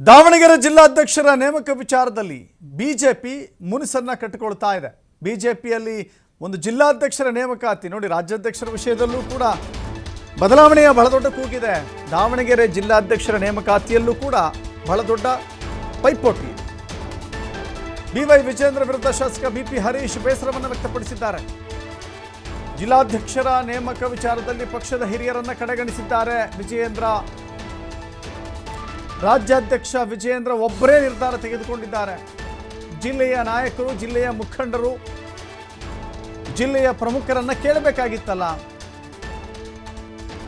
ದಾವಣಗೆರೆ ಜಿಲ್ಲಾಧ್ಯಕ್ಷರ ನೇಮಕ ವಿಚಾರದಲ್ಲಿ ಬಿಜೆಪಿ ಮುನಿಸನ್ನ ಕಟ್ಟಿಕೊಳ್ತಾ ಇದೆ. ಬಿಜೆಪಿಯಲ್ಲಿ ಒಂದು ಜಿಲ್ಲಾಧ್ಯಕ್ಷರ ನೇಮಕಾತಿ ನೋಡಿ ರಾಜ್ಯಾಧ್ಯಕ್ಷರ ವಿಷಯದಲ್ಲೂ ಕೂಡ ಬದಲಾವಣೆಯ ಬಹಳ ದೊಡ್ಡ ಕೂಗಿದೆ. ದಾವಣಗೆರೆ ಜಿಲ್ಲಾಧ್ಯಕ್ಷರ ನೇಮಕಾತಿಯಲ್ಲೂ ಕೂಡ ಬಹಳ ದೊಡ್ಡ ಪೈಪೋಟಿ ಬಿವೈ ವಿಜೇಂದ್ರ ವಿರುದ್ಧ ಶಾಸಕ ಬಿಪಿ ಹರೀಶ್ ಬೇಸರವನ್ನು ವ್ಯಕ್ತಪಡಿಸಿದ್ದಾರೆ. ಜಿಲ್ಲಾಧ್ಯಕ್ಷರ ನೇಮಕ ವಿಚಾರದಲ್ಲಿ ಪಕ್ಷದ ಹಿರಿಯರನ್ನ ಕಡೆಗಣಿಸಿದ್ದಾರೆ ವಿಜಯೇಂದ್ರ ರಾಜ್ಯಾಧ್ಯಕ್ಷ ವಿಜಯೇಂದ್ರ ಒಬ್ಬರೇ ನಿರ್ಧಾರ ತೆಗೆದುಕೊಂಡಿದ್ದಾರೆ. ಜಿಲ್ಲೆಯ ನಾಯಕರು, ಜಿಲ್ಲೆಯ ಮುಖಂಡರು, ಜಿಲ್ಲೆಯ ಪ್ರಮುಖರನ್ನ ಕೇಳಬೇಕಾಗಿತ್ತಲ್ಲ.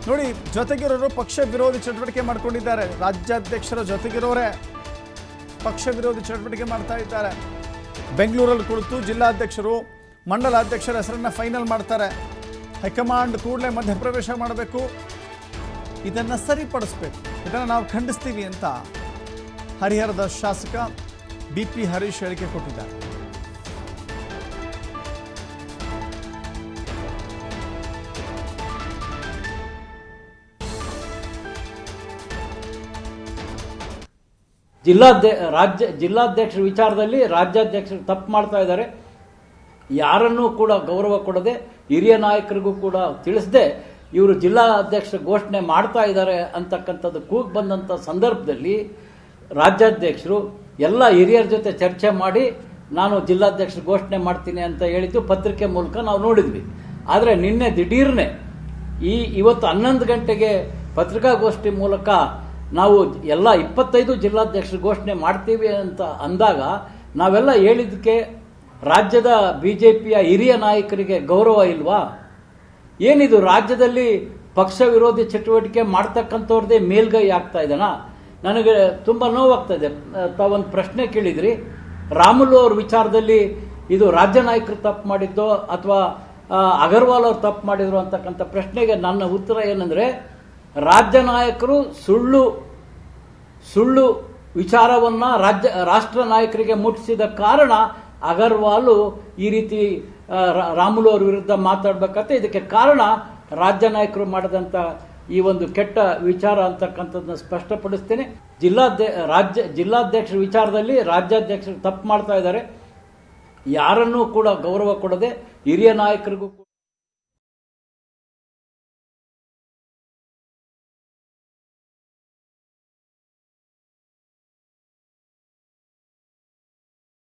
ನೋಡಿ, ಜೊತೆಗಿರೋರು ಪಕ್ಷ ವಿರೋಧಿ ಚಟುವಟಿಕೆ ಮಾಡ್ಕೊಂಡಿದ್ದಾರೆ. ರಾಜ್ಯಾಧ್ಯಕ್ಷರ ಜೊತೆಗಿರೋರೇ ಪಕ್ಷ ವಿರೋಧಿ ಚಟುವಟಿಕೆ ಮಾಡ್ತಾ ಇದ್ದಾರೆ. ಬೆಂಗಳೂರಲ್ಲಿ ಕುಳಿತು ಜಿಲ್ಲಾಧ್ಯಕ್ಷರು, ಮಂಡಲಾಧ್ಯಕ್ಷರ ಹೆಸರನ್ನ ಫೈನಲ್ ಮಾಡ್ತಾರೆ. ಹೈಕಮಾಂಡ್ ಕೂಡಲೇ ಮಧ್ಯಪ್ರವೇಶ ಮಾಡಬೇಕು. ಇದನ್ನು ಸರಿಪಡಿಸ್ಬೇಕು. ಇದನ್ನು ನಾವು ಖಂಡಿಸ್ತೀವಿ ಅಂತ ಹರಿಹರದ ಶಾಸಕ ಬಿ ಪಿ ಹರೀಶ್ ಹೇಳಿಕೆ ಕೊಟ್ಟಿದ್ದಾರೆ. ಜಿಲ್ಲಾಧ್ಯ ರಾಜ್ಯ, ಜಿಲ್ಲಾಧ್ಯಕ್ಷರ ವಿಚಾರದಲ್ಲಿ ರಾಜ್ಯಾಧ್ಯಕ್ಷರು ತಪ್ಪು ಮಾಡ್ತಾ ಇದ್ದಾರೆ. ಯಾರನ್ನೂ ಕೂಡ ಗೌರವ ಕೊಡದೆ ಹಿರಿಯ ನಾಯಕರಿಗೂ ಕೂಡ ತಿಳಿಸದೆ ಇವರು ಜಿಲ್ಲಾ ಅಧ್ಯಕ್ಷ ಘೋಷಣೆ ಮಾಡ್ತಾ ಇದ್ದಾರೆ ಅಂತಕ್ಕಂಥದ್ದು ಕೂಗ್ ಬಂದಂಥ ಸಂದರ್ಭದಲ್ಲಿ ರಾಜ್ಯಾಧ್ಯಕ್ಷರು ಎಲ್ಲ ಹಿರಿಯರ ಜೊತೆ ಚರ್ಚೆ ಮಾಡಿ, ನಾನು ಜಿಲ್ಲಾಧ್ಯಕ್ಷರು ಘೋಷಣೆ ಮಾಡ್ತೀನಿ ಅಂತ ಹೇಳಿದ್ದು ಪತ್ರಿಕೆ ಮೂಲಕ ನಾವು ನೋಡಿದ್ವಿ. ಆದರೆ ನಿನ್ನೆ ದಿಢೀರ್ನೆ ಈ ಇವತ್ತು ಹನ್ನೊಂದು ಗಂಟೆಗೆ ಪತ್ರಿಕಾಗೋಷ್ಠಿ ಮೂಲಕ ನಾವು ಎಲ್ಲ ಇಪ್ಪತ್ತೈದು ಜಿಲ್ಲಾಧ್ಯಕ್ಷರು ಘೋಷಣೆ ಮಾಡ್ತೀವಿ ಅಂತ ಅಂದಾಗ ನಾವೆಲ್ಲ ಹೇಳಿದ್ದಕ್ಕೆ ರಾಜ್ಯದ ಬಿ ಜೆ ಪಿಯ ಹಿರಿಯ ನಾಯಕರಿಗೆ ಗೌರವ ಇಲ್ವಾ? ಏನಿದು ರಾಜ್ಯದಲ್ಲಿ ಪಕ್ಷ ವಿರೋಧಿ ಚಟುವಟಿಕೆ ಮಾಡ್ತಕ್ಕಂಥವ್ರದ್ದೇ ಮೇಲ್ಗೈ ಆಗ್ತಾ ಇದ್ದಾನ ನನಗೆ ತುಂಬ ನೋವಾಗ್ತಾ ಇದೆ. ತಾವೊಂದು ಪ್ರಶ್ನೆ ಕೇಳಿದ್ರಿ. ರಾಮುಲು ಅವ್ರ ವಿಚಾರದಲ್ಲಿ ಇದು ರಾಜ್ಯ ನಾಯಕರು ತಪ್ಪು ಮಾಡಿದ್ದೋ ಅಥವಾ ಅಗರ್ವಾಲ್ ಅವರು ತಪ್ಪು ಮಾಡಿದ್ರು ಅಂತಕ್ಕಂಥ ಪ್ರಶ್ನೆಗೆ ನನ್ನ ಉತ್ತರ ಏನಂದ್ರೆ, ರಾಜ್ಯ ನಾಯಕರು ಸುಳ್ಳು ಸುಳ್ಳು ವಿಚಾರವನ್ನ ರಾಜ್ಯ, ರಾಷ್ಟ್ರ ನಾಯಕರಿಗೆ ಮುಟ್ಟಿಸಿದ ಕಾರಣ ಅಗರ್ವಾಲು ಈ ರೀತಿ ರಾಮುಲು ಅವ್ರ ವಿರುದ್ಧ ಮಾತಾಡ್ಬೇಕಂತ ಇದಕ್ಕೆ ಕಾರಣ ರಾಜ್ಯ ನಾಯಕರು ಮಾಡಿದಂತ ಈ ಒಂದು ಕೆಟ್ಟ ವಿಚಾರ ಅಂತಕ್ಕಂಥದ್ದನ್ನ ಸ್ಪಷ್ಟಪಡಿಸ್ತೇನೆ. ಜಿಲ್ಲಾಧ್ಯ ರಾಜ್ಯ, ಜಿಲ್ಲಾಧ್ಯಕ್ಷರ ವಿಚಾರದಲ್ಲಿ ರಾಜ್ಯಾಧ್ಯಕ್ಷರು ತಪ್ಪು ಮಾಡ್ತಾ ಇದ್ದಾರೆ. ಯಾರನ್ನೂ ಕೂಡ ಗೌರವ ಕೊಡದೆ ಹಿರಿಯ ನಾಯಕರಿಗೂ